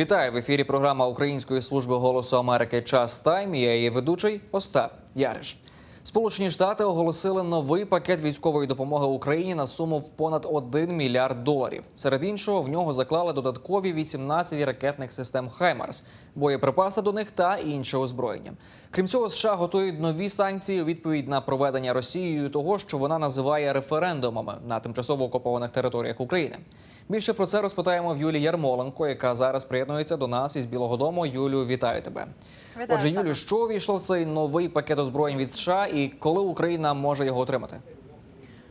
Вітаю в ефірі. Програма Української служби голосу Америки Час Тайм. Я її ведучий Остап Яриш. Сполучені Штати оголосили новий пакет військової допомоги Україні на суму в понад 1 мільярд доларів. Серед іншого, в нього заклали додаткові 18 ракетних систем Хаймарс, боєприпаси до них та інше озброєння. Крім цього, США готують нові санкції у відповідь на проведення Росією того, що вона називає референдумами на тимчасово окупованих територіях України. Більше про це розпитаємо в Юлії Ярмоленко, яка зараз приєднується до нас із Білого Дому. Юлю, вітаю тебе. Вітаю, Отже. Юлю, що війшло в цей новий пакет озброєнь від США, і коли Україна може його отримати?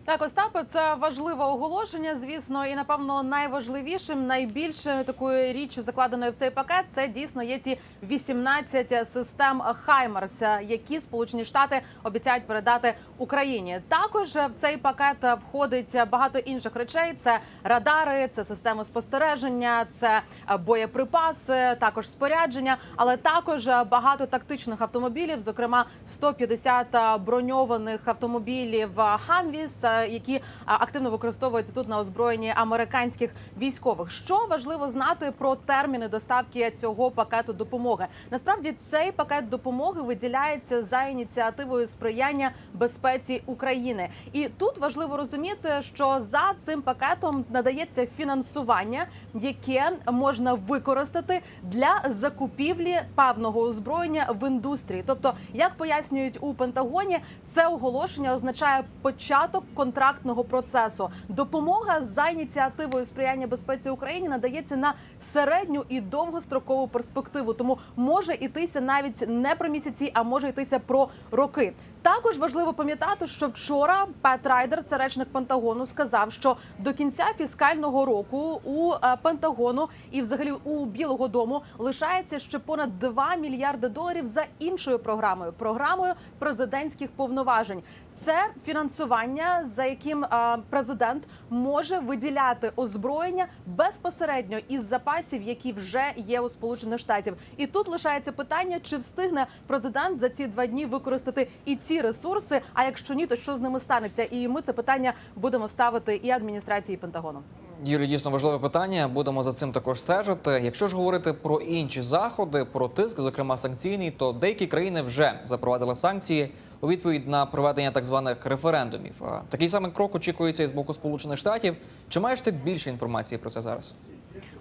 Так, Остапе, це важливе оголошення. Звісно, і напевно найважливішим, найбільшою такою річчю, закладеною в цей пакет, це дійсно є ці 18 систем Хаймарс, які Сполучені Штати обіцяють передати Україні. Також в цей пакет входить багато інших речей: це радари, це системи спостереження, це боєприпаси, також спорядження, але також багато тактичних автомобілів, зокрема 150 броньованих автомобілів Хамвіс, які активно використовуються тут на озброєнні американських військових. Що важливо знати про терміни доставки цього пакету допомоги? Насправді цей пакет допомоги виділяється за ініціативою сприяння безпеці України, і тут важливо розуміти, що за цим пакетом надається фінансування, яке можна використати для закупівлі певного озброєння в індустрії. Тобто, як пояснюють у Пентагоні, це оголошення означає початок контрактного процесу. Допомога за ініціативою сприяння безпеці України надається на середню і довгострокову перспективу. Тому може йтися навіть не про місяці, а може йтися про роки. Також важливо пам'ятати, що вчора Пет Райдер, це речник Пентагону, сказав, що до кінця фіскального року у е, Пентагону і взагалі у Білого Дому лишається ще понад 2 мільярди доларів за іншою програмою програмою президентських повноважень. Це фінансування, за яким е, президент може виділяти озброєння безпосередньо із запасів, які вже є у Сполучених Штатів. І тут лишається питання, чи встигне президент за ці два дні використати і ці ресурси. А якщо ні, то що з ними станеться? І ми це питання будемо ставити і адміністрації Пентагону. Юлі, дійсно важливе питання. Будемо за цим також стежити. Якщо ж говорити про інші заходи, про тиск, зокрема санкційний, то деякі країни вже запровадили санкції у відповідь на проведення так званих референдумів. Такий самий крок очікується і з боку Сполучених Штатів. Чи маєш ти більше інформації про це зараз?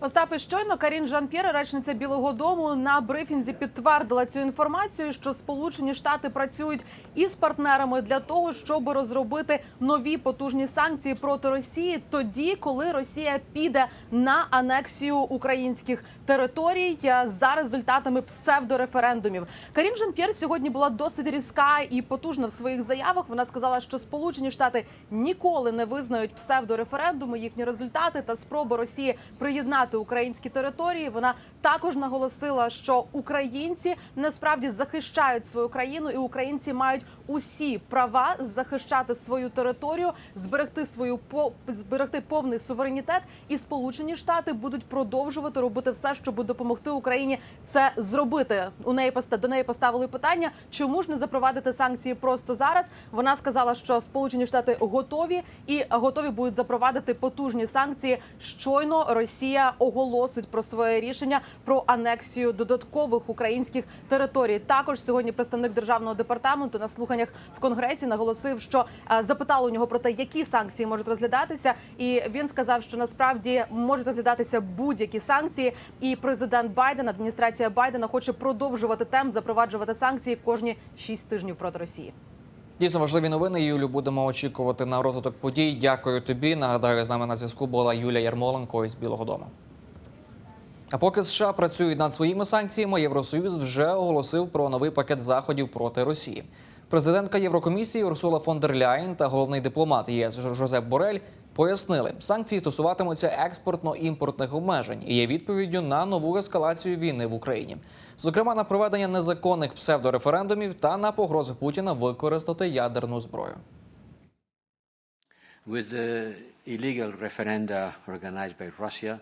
Остапе, щойно Карін Жан-П'єр, речниця Білого Дому, на брифінзі підтвердила цю інформацію, що Сполучені Штати працюють із партнерами для того, щоб розробити нові потужні санкції проти Росії, тоді, коли Росія піде на анексію українських територій е, за результатами псевдореферендумів. Карін Жан-П'єр сьогодні була досить різка і потужна в своїх заявах. Вона сказала, що Сполучені Штати ніколи не визнають псевдореферендуми, їхні результати та спроби Росії приєднати українські території. Вона також наголосила, що українці насправді захищають свою країну, і українці мають усі права захищати свою територію, зберегти свою зберегти повний суверенітет. І Сполучені Штати будуть продовжувати робити все, щоб допомогти Україні це зробити. У неї до неї поставили питання, чому ж не запровадити санкції просто зараз. Вона сказала, що Сполучені Штати готові і готові будуть запровадити потужні санкції. Щойно Росія оголосить про своє рішення про анексію додаткових українських територій. Також сьогодні представник державного департаменту на слуханнях в конгресі наголосив, що е, запитали у нього про те, які санкції можуть розглядатися, і він сказав, що насправді можуть розглядатися будь-які санкції. І президент Байден, адміністрація Байдена, хоче продовжувати темп запроваджувати санкції кожні шість тижнів проти Росії. Дійсно важливі новини. Юлю будемо очікувати на розвиток подій. Дякую тобі. Нагадаю, з нами на зв'язку була Юлія Ярмоленко із Білого Дому. А поки США працюють над своїми санкціями, Євросоюз вже оголосив про новий пакет заходів проти Росії. Президентка Єврокомісії Урсула фон дер Ляєн та головний дипломат ЄС Жозеп Борель пояснили, санкції стосуватимуться експортно-імпортних обмежень і є відповіддю на нову ескалацію війни в Україні, зокрема на проведення незаконних псевдореферендумів та на погрози Путіна використати ядерну зброю. With the illegal referenda organized by Russia,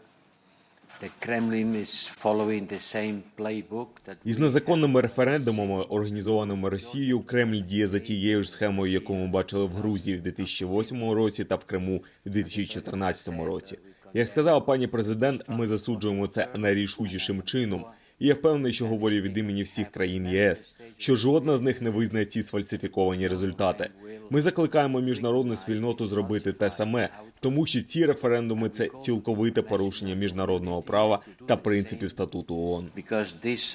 Із незаконними референдумами, організованими Росією, Кремль діє за тією ж схемою, яку ми бачили в Грузії в 2008 році та в Криму в 2014 році. Як сказала пані президент, ми засуджуємо це найрішучішим чином. І я впевнений, що говорю від імені всіх країн ЄС, що жодна з них не визнає ці сфальсифіковані результати. Ми закликаємо міжнародну спільноту зробити те саме, тому що ці референдуми це цілковите порушення міжнародного права та принципів статуту ООН.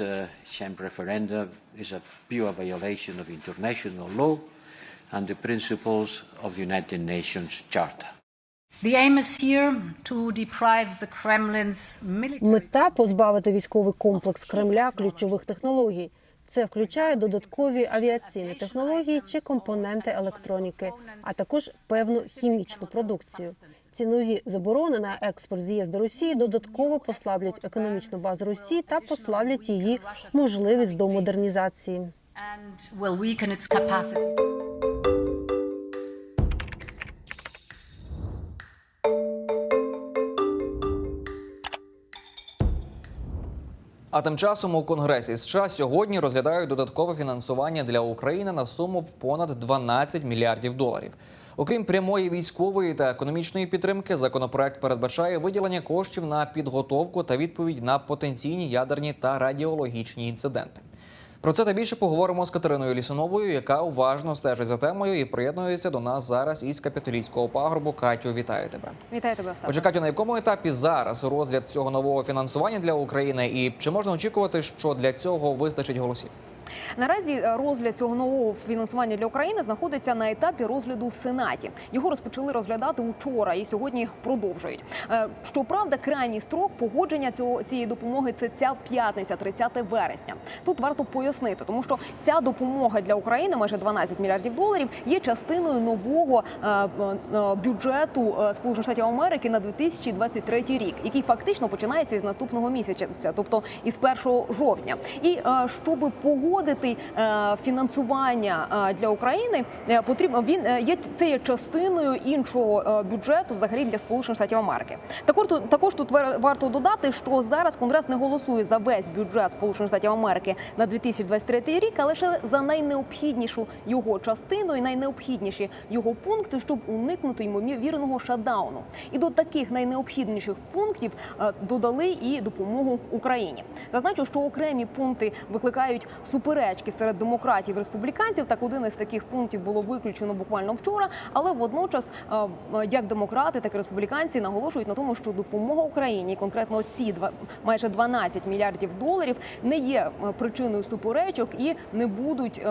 uh, and the principles of the United Nations Charter. The aim is here to deprive the Kremlin's military. Мета позбавити військовий комплекс Кремля ключових технологій. Це включає додаткові авіаційні технології чи компоненти електроніки, а також певну хімічну продукцію. Ці нові заборони на експорт з ЄС до Росії додатково послаблять економічну базу Росії та послаблять її можливість до модернізації. А тим часом у Конгресі США сьогодні розглядають додаткове фінансування для України на суму в понад 12 мільярдів доларів. Окрім прямої військової та економічної підтримки, законопроект передбачає виділення коштів на підготовку та відповідь на потенційні ядерні та радіологічні інциденти. Про це та більше поговоримо з Катериною Лісуновою, яка уважно стежить за темою і приєднується до нас зараз із капітолійського пагорбу. Катю, вітаю тебе. Вітаю тебе, Остап. Отже, Катю, на якому етапі зараз розгляд цього нового фінансування для України, і чи можна очікувати, що для цього вистачить голосів? Наразі е, розгляд цього нового фінансування для України знаходиться на етапі розгляду в Сенаті. Його розпочали розглядати учора і сьогодні продовжують. Е, Щоправда, крайній строк погодження цього цієї допомоги це ця п'ятниця, 30 вересня. Тут варто пояснити, тому що ця допомога для України, майже 12 мільярдів доларів, є частиною нового е, бюджету Сполучених Штатів Америки на 2023 рік, який фактично починається із наступного місяця, тобто із 1 жовтня. І щоб погодити е, фінансування е, для України, е, потрібно він є це є частиною іншого бюджету взагалі для Сполучених Штатів Америки. Також тут також тут вар- варто додати, що зараз Конгрес не голосує за весь бюджет Сполучених Штатів Америки на 2023 рік, а лише за найнеобхіднішу його частину і найнеобхідніші його пункти, щоб уникнути ймовірного шатдауну. І до таких найнеобхідніших пунктів додали і допомогу Україні. Зазначу, що окремі пункти викликають суперечки серед демократів і республіканців. Так один із таких пунктів було виключено буквально вчора. Але водночас, е, е, як демократи, так і республіканці наголошують на тому, що допомога Україні, конкретно ці майже 12 мільярдів доларів, не є е, причиною суперечок і не будуть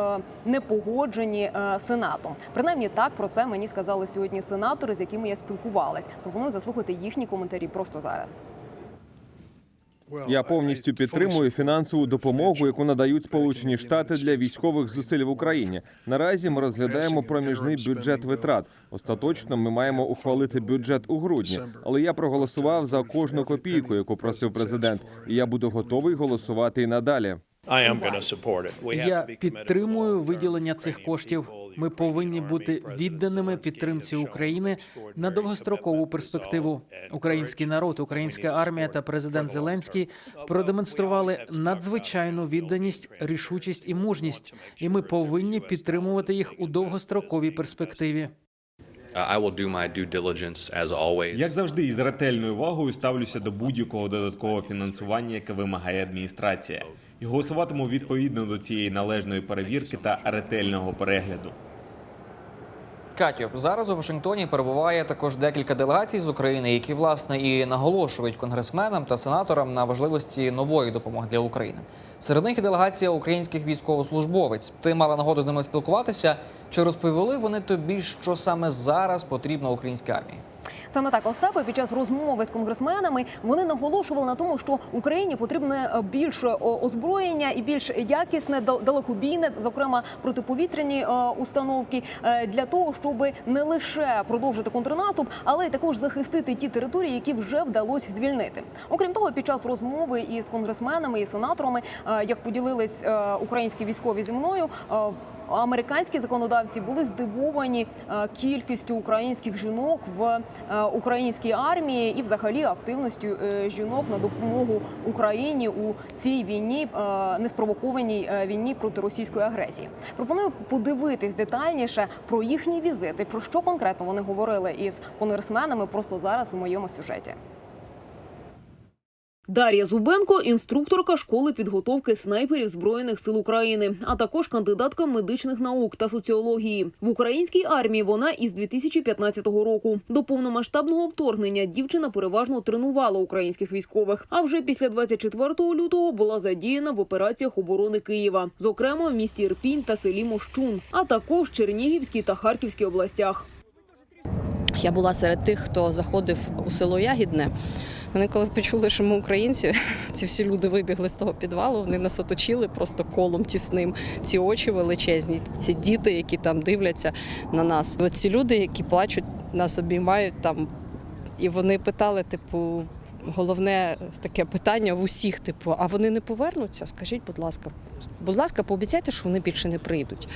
не погоджені сенатом. Принаймні так про це мені сказали сьогодні сенатори, з якими я спілкувалась. Пропоную заслухати їхні коментарі просто зараз. Я повністю підтримую фінансову допомогу, яку надають Сполучені Штати для військових зусиль в Україні. Наразі ми розглядаємо проміжний бюджет витрат. Остаточно ми маємо ухвалити бюджет у грудні. Але я проголосував за кожну копійку, яку просив президент, і я буду готовий голосувати і надалі. Я підтримую виділення цих коштів. Ми повинні бути відданими підтримці України на довгострокову перспективу. Український народ, українська армія та президент Зеленський продемонстрували надзвичайну відданість, рішучість і мужність, і ми повинні підтримувати їх у довгостроковій перспективі. I will do my due diligence as always. Як завжди, із ретельною увагою ставлюся до будь-якого додаткового фінансування, яке вимагає адміністрація, і голосуватиму відповідно до цієї належної перевірки та ретельного перегляду. Катю, зараз у Вашингтоні перебуває також декілька делегацій з України, які власне і наголошують конгресменам та сенаторам на важливості нової допомоги для України. Серед них і делегація українських військовослужбовець. Ти мала нагоду з ними спілкуватися. Чи розповіли вони тобі, що саме зараз потрібно українській армії? Саме так Остапе під час розмови з конгресменами вони наголошували на тому, що Україні потрібне е, більше озброєння і більш якісне далекобійне, зокрема протиповітряні е, установки, е, для того, щоб не лише продовжити контрнаступ, але й також захистити ті території, які вже вдалося звільнити. Окрім того, під час розмови із конгресменами і сенаторами, як поділились українські військові зі мною. Американські законодавці були здивовані е, кількістю українських жінок в е, українській армії і, взагалі, активністю е, жінок на допомогу Україні у цій війні, неспровокованій війні проти російської агресії. Пропоную подивитись детальніше про їхні візити, про що конкретно вони говорили із конгресменами просто зараз у моєму сюжеті. Дар'я Зубенко, інструкторка школи підготовки снайперів збройних сил України, а також кандидатка медичних наук та соціології в українській армії. Вона із 2015 року. До повномасштабного вторгнення дівчина переважно тренувала українських військових. А вже після 24 лютого була задіяна в операціях оборони Києва, зокрема в місті Ірпінь та селі Мощун, а також Чернігівській та Харківській областях. Я була серед тих, хто заходив у село Ягідне. Вони коли почули, що ми українці, ці всі люди вибігли з того підвалу, вони нас оточили просто колом тісним. Ці очі величезні, ці діти, які там дивляться на нас. От ці люди, які плачуть, нас обіймають там. І вони питали, типу, головне таке питання в усіх, типу, а вони не повернуться? Скажіть, будь ласка, будь ласка, пообіцяйте, що вони більше не прийдуть.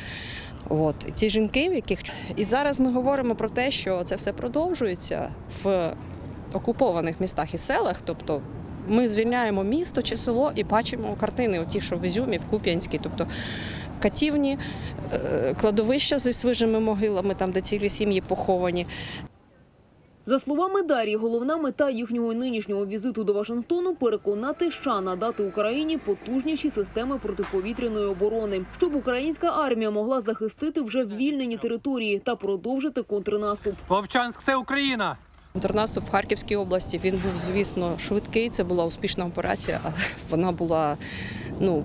От ці жінки, в яких і зараз ми говоримо про те, що це все продовжується в окупованих містах і селах. Тобто ми звільняємо місто чи село і бачимо картини, оті, що в Ізюмі, в Куп'янській, тобто катівні, е, кладовища зі свіжими могилами, там де цілі сім'ї поховані. За словами Дар'ї, головна мета їхнього нинішнього візиту до Вашингтону переконати США надати Україні потужніші системи протиповітряної оборони, щоб українська армія могла захистити вже звільнені території та продовжити контрнаступ. Вовчанськ, це Україна. Контрнаступ в Харківській області він був, звісно, швидкий. Це була успішна операція, але вона була ну.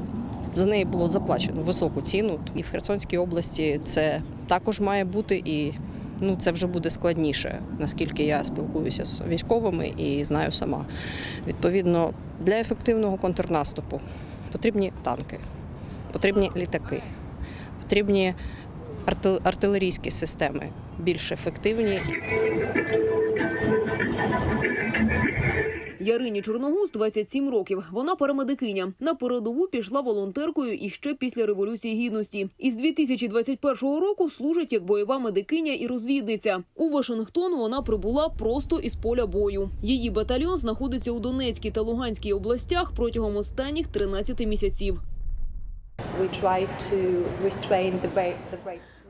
За неї було заплачено високу ціну. І в Херсонській області це також має бути, і ну це вже буде складніше, наскільки я спілкуюся з військовими і знаю сама. Відповідно, для ефективного контрнаступу потрібні танки, потрібні літаки, потрібні арти- артилерійські системи більш ефективні Ярині Чорногуз 27 років. Вона парамедикиня. На передову пішла волонтеркою іще після революції гідності. Із 2021 року служить як бойова медикиня і розвідниця. У Вашингтон вона прибула просто із поля бою. Її батальйон знаходиться у Донецькій та Луганській областях протягом останніх 13 місяців.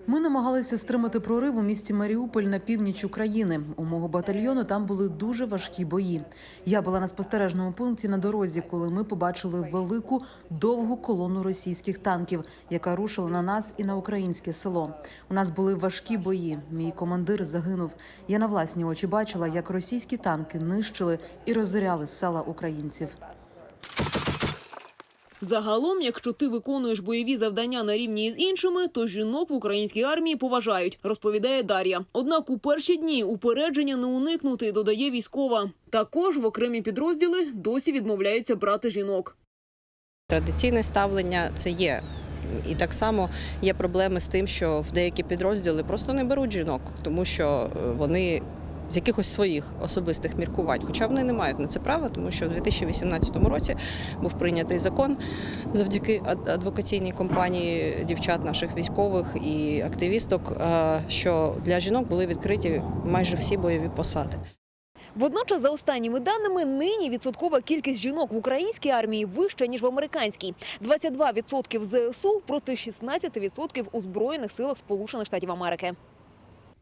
Ми намагалися стримати прорив у місті Маріуполь на північ України. У мого батальйону там були дуже важкі бої. Я була на спостережному пункті на дорозі, коли ми побачили велику довгу колону російських танків, яка рушила на нас і на українське село. У нас були важкі бої. Мій командир загинув. Я на власні очі бачила, як російські танки нищили і розоряли села українців. Загалом, якщо ти виконуєш бойові завдання на рівні із іншими, то жінок в українській армії поважають, розповідає Дар'я. Однак у перші дні упередження не уникнути, додає військова. Також в окремі підрозділи досі відмовляються брати жінок. Традиційне ставлення це є. І так само є проблеми з тим, що в деякі підрозділи просто не беруть жінок, тому що е, вони з якихось своїх особистих міркувань. Хоча вони не мають на це права, тому що у 2018 році був прийнятий закон завдяки ад- адвокаційній компанії дівчат наших військових і активісток, е, що для жінок були відкриті майже всі бойові посади. Водночас, за останніми даними, нині відсоткова кількість жінок в українській армії вища ніж в американській. 22% в ЗСУ проти 16% у збройних силах Сполучених Штатів Америки.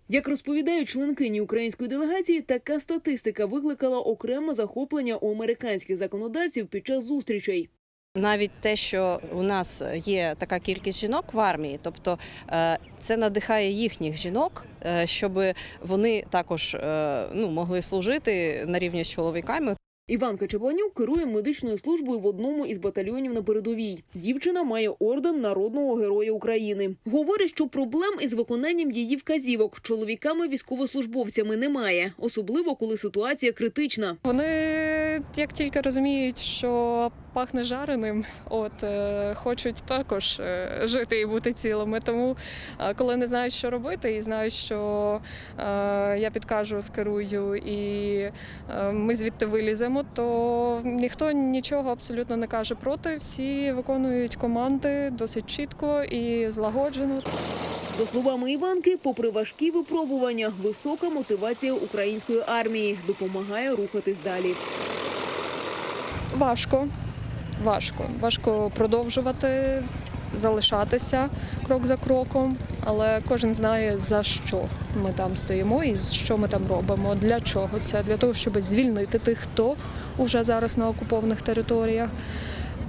Як розповідають членкині української делегації, така статистика викликала окреме захоплення у американських законодавців під час зустрічей. Навіть те, що у нас є така кількість жінок в армії, тобто е, це надихає їхніх жінок, е, щоб вони також е, ну, могли служити на рівні з чоловіками. Іванка Чабанюк керує медичною службою в одному із батальйонів на передовій. Дівчина має орден народного героя України. Говорить, що проблем із виконанням її вказівок чоловіками-військовослужбовцями немає, особливо коли ситуація критична. Вони як тільки розуміють, що пахне жареним, от е, хочуть також е, жити і бути цілими. Тому е, коли не знають, що робити, і знають, що я підкажу, скерую, і ми звідти виліземо, то ніхто нічого абсолютно не каже проти. Всі виконують команди досить чітко і злагоджено. За словами Іванки, попри важкі випробування, висока мотивація української армії допомагає рухатись далі. Важко, важко, важко продовжувати залишатися крок за кроком, але кожен знає за що ми там стоїмо і що ми там робимо. Для чого це? Для того, щоб звільнити тих, хто вже зараз на окупованих територіях,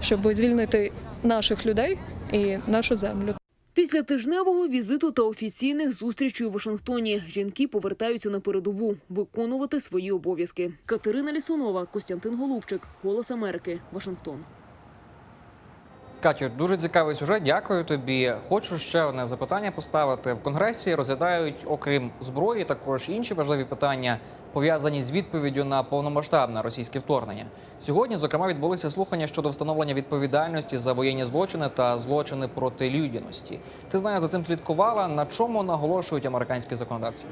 щоб звільнити наших людей і нашу землю. Після тижневого візиту та офіційних зустрічей у Вашингтоні жінки повертаються на передову виконувати свої обов'язки. Катерина Лісунова, Костянтин Голубчик, Голос Америки, Вашингтон. Катю, дуже цікавий сюжет. Дякую тобі. Хочу ще одне запитання поставити. В конгресі розглядають, окрім зброї, також інші важливі питання, пов'язані з відповіддю на повномасштабне російське вторгнення. Сьогодні, зокрема, відбулися слухання щодо встановлення відповідальності за воєнні злочини та злочини проти людяності. Ти знаєш, за цим слідкувала. На чому наголошують американські законодавці?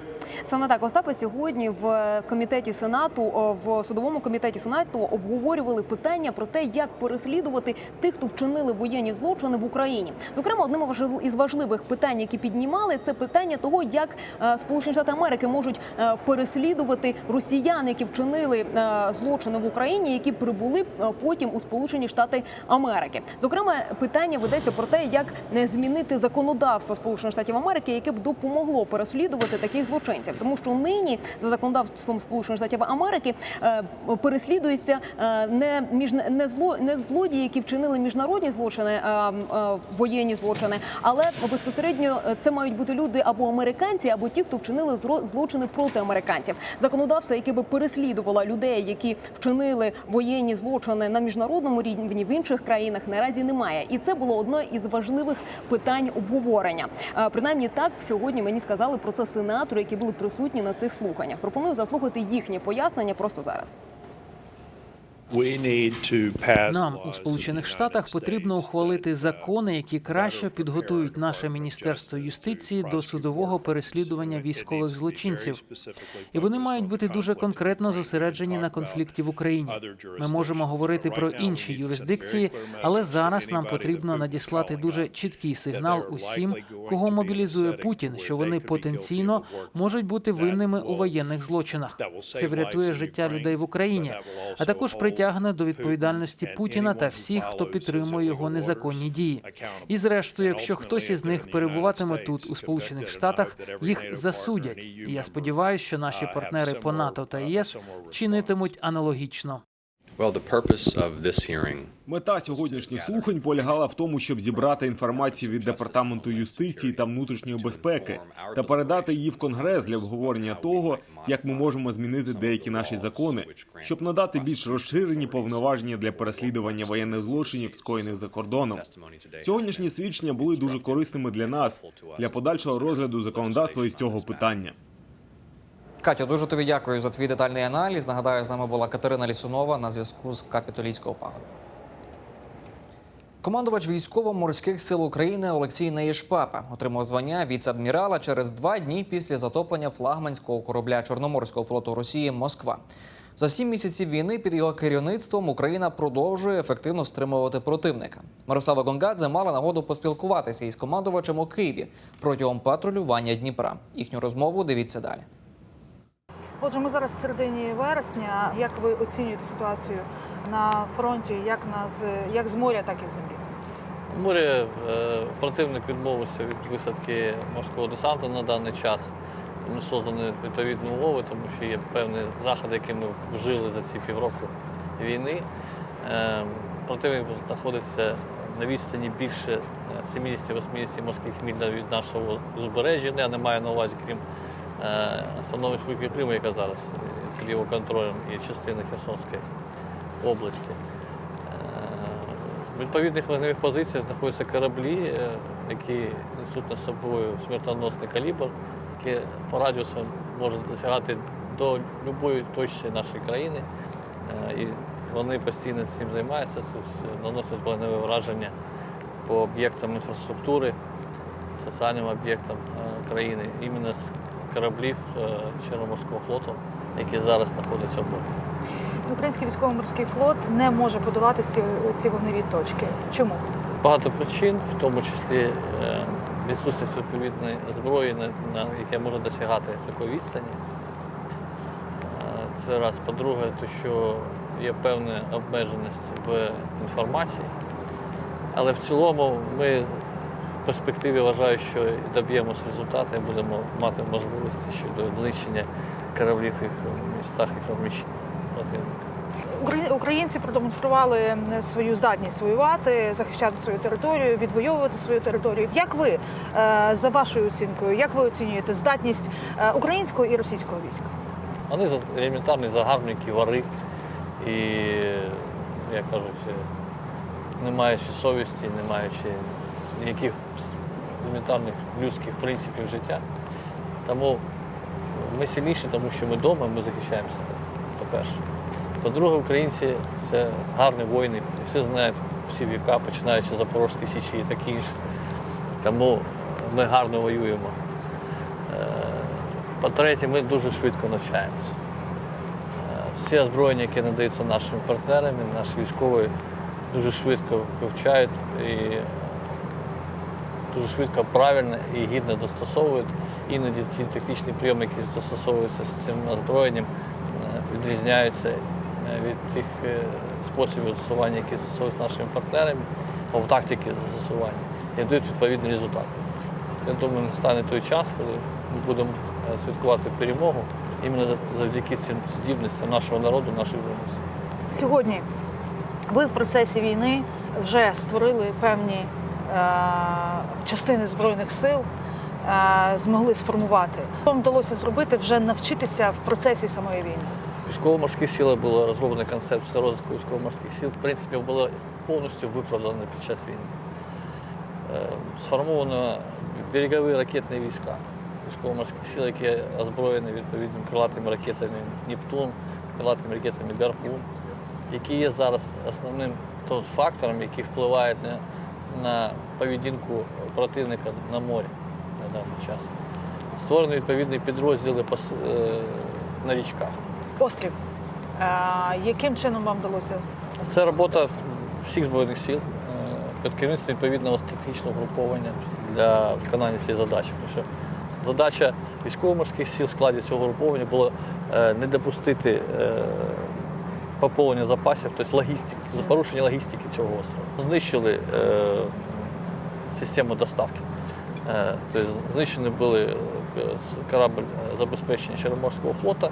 Саме так Остапе сьогодні в комітеті сенату в судовому комітеті сенату обговорювали питання про те, як переслідувати тих, хто вчинили воєнні злочини в Україні. Зокрема, одним із важливих питань, які піднімали, це питання того, як е, Сполучені Штати Америки можуть е, переслідувати росіян, які вчинили е, злочини в Україні, які прибули е, потім у Сполучені Штати Америки. Зокрема, питання ведеться про те, як не змінити законодавство Сполучених Штатів Америки, яке б допомогло переслідувати таких злочинців, тому що нині за законодавством Сполучених Штатів Америки е, переслідується не між не зло не злодії, які вчинили міжнародні злочини, е, воєнні злочини, але безпосередньо це мають бути люди або американці, або ті, хто вчинили злочини проти американців. Законодавство, яке би переслідувало людей, які вчинили воєнні злочини на міжнародному рівні в інших країнах, наразі немає. І це було одне із важливих питань обговорення. Принаймні так сьогодні мені сказали про це сенатори, які були присутні на цих слуханнях. Пропоную заслухати їхнє пояснення просто зараз. Нам у Сполучених Штатах потрібно ухвалити закони, які краще підготують наше міністерство юстиції до судового переслідування військових злочинців. І вони мають бути дуже конкретно зосереджені на конфлікті в Україні. Ми можемо говорити про інші юрисдикції, але зараз нам потрібно надіслати дуже чіткий сигнал усім, кого мобілізує Путін, що вони потенційно можуть бути винними у воєнних злочинах. Це врятує життя людей в Україні, а також притягне до відповідальності Путіна та всіх, хто підтримує його незаконні дії. І зрештою, якщо хтось із них перебуватиме тут у Сполучених Штатах, їх засудять. І я сподіваюся, що наші партнери по НАТО та ЄС чинитимуть аналогічно. Мета сьогоднішніх слухань полягала в тому, щоб зібрати інформацію від департаменту юстиції та внутрішньої безпеки та передати її в конгрес для обговорення того, як ми можемо змінити деякі наші закони, щоб надати більш розширені повноваження для переслідування воєнних злочинів, скоєних за кордоном. Сьогоднішні свідчення були дуже корисними для нас для подальшого розгляду законодавства із цього питання. Катю, дуже тобі дякую за твій детальний аналіз. Нагадаю, з нами була Катерина Лісунова на зв'язку з капітолійського пагорба. Командувач військово-морських сил України Олексій Неїшпапа отримав звання віце-адмірала через два дні після затоплення флагманського корабля Чорноморського флоту Росії Москва. За сім місяців війни під його керівництвом Україна продовжує ефективно стримувати противника. Мирослава Гонгадзе мала нагоду поспілкуватися із командувачем у Києві протягом патрулювання Дніпра. Їхню розмову дивіться далі. Отже, ми зараз в середині вересня. Як ви оцінюєте ситуацію на фронті, як на з як з моря, так і з землі? У морі е, противник відмовився від висадки морського десанту на даний час. Ми создані відповідні умови, тому що є певні заходи, які ми вжили за ці півроку війни. Е, Противник знаходиться на відстані більше е, 70-80 морських міль від нашого узбережжя. Я не маю на увазі, крім е, автономної республіки Криму, яка зараз під його контролем, і частини Херсонської області. Е, В відповідних вогневих позиціях знаходяться кораблі, е, які несуть над собою смертоносний калібр, які по радіусу можуть досягати до будь-якої точки нашої країни. Е, І вони постійно цим займаються, тобто наносять вогневе враження по об'єктам інфраструктури, соціальним об'єктам е, країни, іменно з кораблів е, Чорноморського флоту, які зараз знаходяться в морі. Український військово-морський флот не може подолати ці, ці вогневі точки. Чому? Багато причин, в тому числі е, відсутність відповідної зброї, на, на яке може досягати такої відстані. Е, Це раз. По-друге, то що є певна обмеженість в інформації. Але в цілому ми перспективі вважаю, що доб'ємося результату і будемо мати можливості щодо знищення кораблів і в містах і. Украї- Українці продемонстрували свою здатність воювати, захищати свою територію, відвоювати свою територію. Як ви е, за вашою оцінкою, як ви оцінюєте здатність е, українського і російського війська? Вони елементарні загарбники, вари і, як кажуть, е, не маючи совісті, не маючи ніяких елементарних людських принципів життя. Тому ми сильніші, тому що ми вдома, ми захищаємося. Це перше. По-друге, українці це гарні воїни, всі знають всі віка, починаючи з Запорозької Січі і такі інше. Тому ми гарно воюємо. Е, По-третє, ми дуже швидко навчаємося. Е, Всі озброєння, які надаються нашими партнерами, наші військові дуже швидко вивчають і дуже швидко, правильно і гідно застосовують. Іноді ті технічні прийоми, які застосовуються з цим озброєнням, е, відрізняються е, від тих е, способів застосування, які застосовуються нашими партнерами, або тактики застосування, і дають відповідний результат. Я думаю, настане той час, коли ми будемо святкувати перемогу іменно за- завдяки цим здібностям нашого народу, нашої воїнності. Сьогодні ви в процесі війни вже створили певні частини збройних сил, е, змогли сформувати. Що вам вдалося зробити вже навчитися в процесі самої війни? Військово-морських сил була розроблена концепція розвитку військово-морських сил. В принципі, була повністю виправдана під час війни. Е, Сформовано берегові ракетні війська військово-морських сил, які озброєні відповідними крилатими ракетами Нептун, крилатими ракетами Гарпун, які є зараз основним фактором, який впливає на, на поведінку противника на морі на даний час. Створені відповідні підрозділи е, на річках. Острів. Е, яким чином вам вдалося? Це робота всіх збройних сил е, під керівництвом відповідного стратегічного груповання для виконання цієї задачі. Задача військово-морських сил в складі цього груповання було е, не допустити поповнення запасів, тобто логістики, за порушення логістики цього острова. Знищили е, систему доставки. Е, Тобто знищені були е, корабль е, забезпечення Чорноморського флота,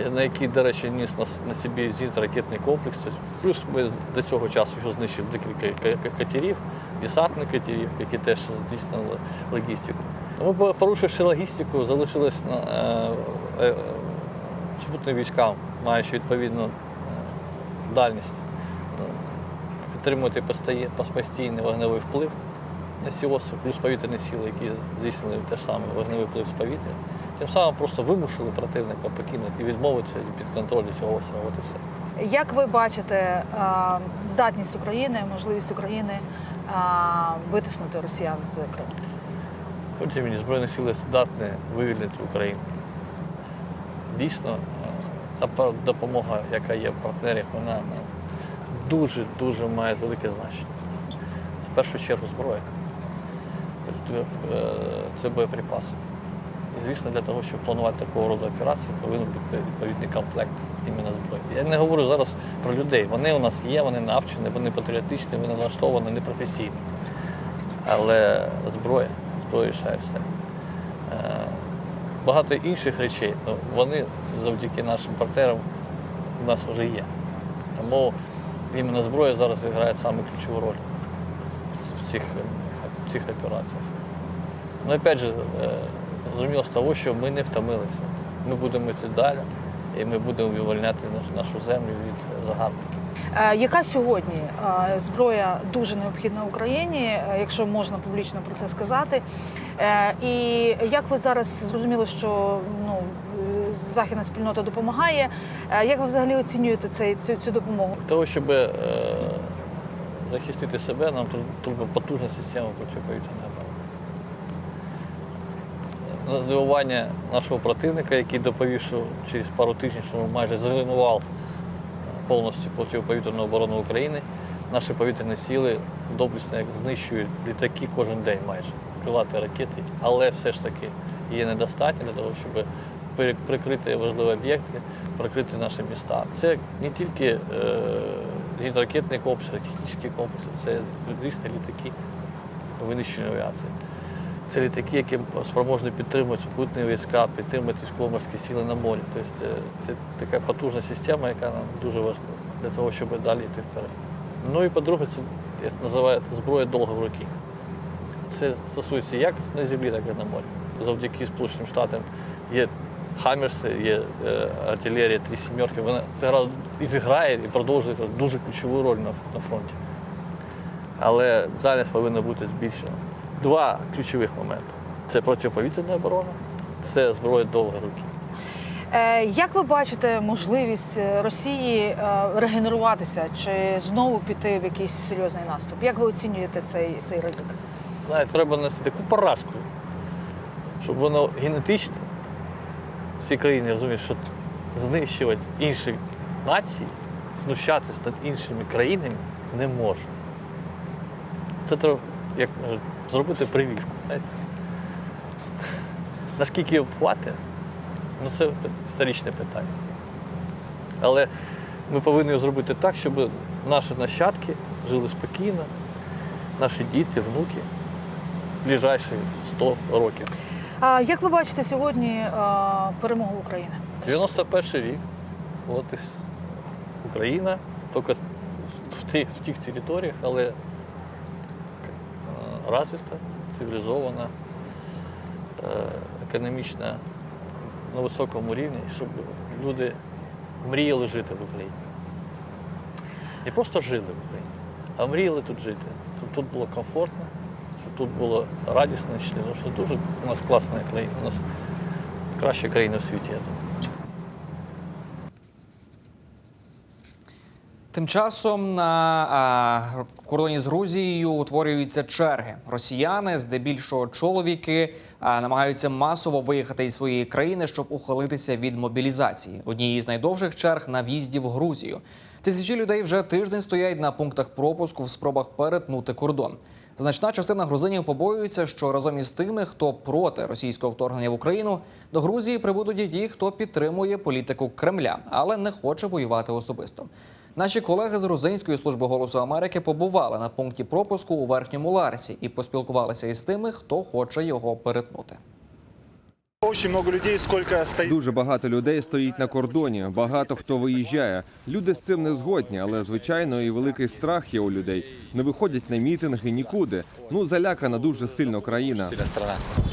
е, на який, до речі, ніс на, на собі зенітно ракетний комплекс. Тобто, Плюс ми до цього часу його знищили декілька ка- ка- катерів, десантних катерів, які теж здійснили логістику. Ми, порушивши логістику, залишились на е, е, супутним військам, маючи відповідну е, дальність, е, підтримувати постійний вогневий вплив на ці острів, плюс повітряні сили, які здійснили те ж саме вогневий вплив з повітря. Тим самим просто вимусили противника покинути і відмовитися від контролю цього острова. От і все. Як ви бачите здатність України, можливість України витиснути росіян з Криму? Потім мені Збройні сили здатні вивільнити Україну. Дійсно, та допомога, яка є в партнерів, вона дуже-дуже має велике значення. В першу чергу зброя. Е, Це боєприпаси. І, звісно, для того, щоб планувати такого роду операції, повинен бути відповідний комплект іменно зброї. Я не говорю зараз про людей. Вони у нас є, вони навчені, вони патріотичні, вони налаштовані, не професійні. Але зброя, зброя рішає все. Багато інших речей, ну, вони завдяки нашим партнерам у нас вже є. Тому іменно зброя зараз грає саме ключову роль в цих, в цих операціях. Ну, опять же, е, зрозуміло з того, що ми не втомилися. Ми будемо йти далі і ми будемо вивольняти наш- нашу землю від загарбників. Е, Яка сьогодні е, зброя дуже необхідна Україні, якщо можна публічно про це сказати? Е, І як ви зараз зрозуміло, що ну західна спільнота допомагає? Е, Як ви взагалі оцінюєте цей цю, цю допомогу? Для того, щоб е, захистити себе, нам тр- треба потужна система протиповітряної оборони. На здивування нашого противника, який доповів, що через пару тижнів що майже зруйнував повністю протиповітряну оборону України, наші повітряні сили доблесно як знищують літаки кожен день майже, крилаті ракети, але все ж таки є недостатньо для того, щоб прикрити важливі об'єкти, прикрити наші міста. Це не тільки е, зенітно-ракетний комплекс, технічні комплекси, це різні літаки винищення авіації. Це літаки, які спроможні підтримувати супутні війська, підтримувати військово-морські сили на морі. Тобто е, це така потужна система, яка нам дуже важлива для того, щоб далі йти вперед. Ну і по-друге, це як називають зброя довгої руки. Це стосується як на землі, так і на морі. Завдяки Сполученим Штатам є Хаммерси, є е, артилерія, три сімерки. Вона це гра і зіграє і продовжує дуже ключову роль на, на фронті. Але дальність повинна бути збільшена. Два ключових моменти: це протиповітряна оборона, це зброя довгої руки. Е, Як ви бачите можливість е, Росії регенеруватися чи знову піти в якийсь серйозний наступ? Як ви оцінюєте цей, цей ризик? Знаєте, треба нести таку поразку, щоб воно генетично всі країни розуміють, що знищувати інші нації, знущатися над іншими країнами не можна. Це треба, як зробити прививку. Знаєте? Наскільки хватить, ну це історичне питання. Але ми повинні зробити так, щоб наші нащадки жили спокійно, наші діти, внуки ближайші 100 років. А як ви бачите сьогодні е, перемогу України? 91 рік. От і Україна, тільки в тих, в тих територіях, але е, розвита, цивілізована, е, економічна на високому рівні, щоб люди мріяли жити в Україні. Не просто жили в Україні, а мріяли тут жити. Тут було комфортно, тут було радісно, щасливо, що дуже у нас класна країна, у нас краща країна в світі, я думаю. Тим часом на а, кордоні з Грузією утворюються черги. Росіяни, здебільшого чоловіки, а, намагаються масово виїхати із своєї країни, щоб ухилитися від мобілізації. Однією з найдовших черг на в'їзді в Грузію. Тисячі людей вже тиждень стоять на пунктах пропуску в спробах перетнути кордон. Значна частина грузинів побоюється, що разом із тими, хто проти російського вторгнення в Україну, до Грузії прибудуть і ті, хто підтримує політику Кремля, але не хоче воювати особисто. Наші колеги з грузинської служби голосу Америки побували на пункті пропуску у верхньому Ларсі і поспілкувалися із тими, хто хоче його перетнути. Дуже багато людей стоїть на кордоні. Багато хто виїжджає. Люди з цим не згодні, але звичайно і великий страх є у людей. Не виходять на мітинги нікуди. Ну залякана дуже сильно країна.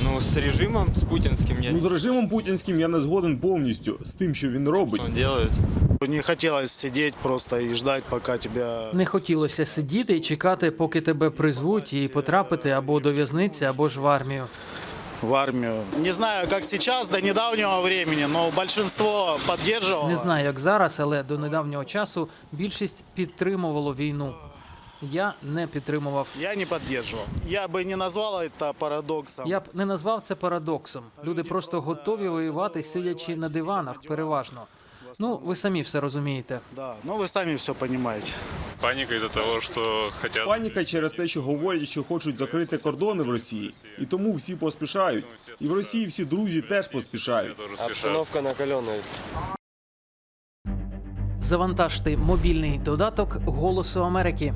Ну, з режимом, з путінським я Ну з режимом путінським я не згоден повністю з тим, що він робить. Не хотілося сидіти просто і чекати, поки тебе Не хотілося сидіти і чекати, поки тебе призвуть і потрапити або до в'язниці, або ж в армію. В армію. Не знаю, як зараз, до недавнього времени, но большинство підтримувало. Не знаю, як зараз, але до недавнього часу більшість підтримувало війну. Я не підтримував. Я не підтримував. Я би не назвав це парадоксом. Я б не назвав це парадоксом. Люди просто готові воювати, сидячи на диванах, переважно. Ну, ви самі все розумієте. Да, ну ви самі все розумієте. Паніка із-за того, що хотять... Паніка через те, що говорять, що хочуть закрити кордони в Росії, і тому всі поспішають. І в Росії всі друзі теж поспішають. Обстановка накалена. Завантажте мобільний додаток Голосу Америки.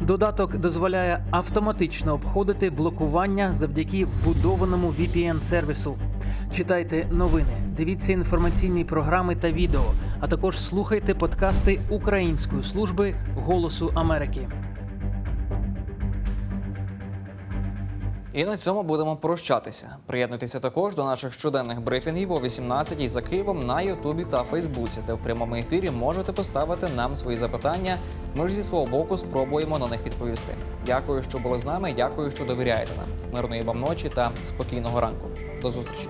Додаток дозволяє автоматично обходити блокування завдяки вбудованому VPN-сервісу. Читайте новини, дивіться інформаційні програми та відео, а також слухайте подкасти Української служби Голосу Америки. І на цьому будемо прощатися. Приєднуйтеся також до наших щоденних брифінгів о 18-й за Києвом на Ютубі та Фейсбуці, де в прямому ефірі можете поставити нам свої запитання. Ми ж зі свого боку спробуємо на них відповісти. Дякую, що були з нами. Дякую, що довіряєте нам. Мирної вам ночі та спокійного ранку. До зустрічі.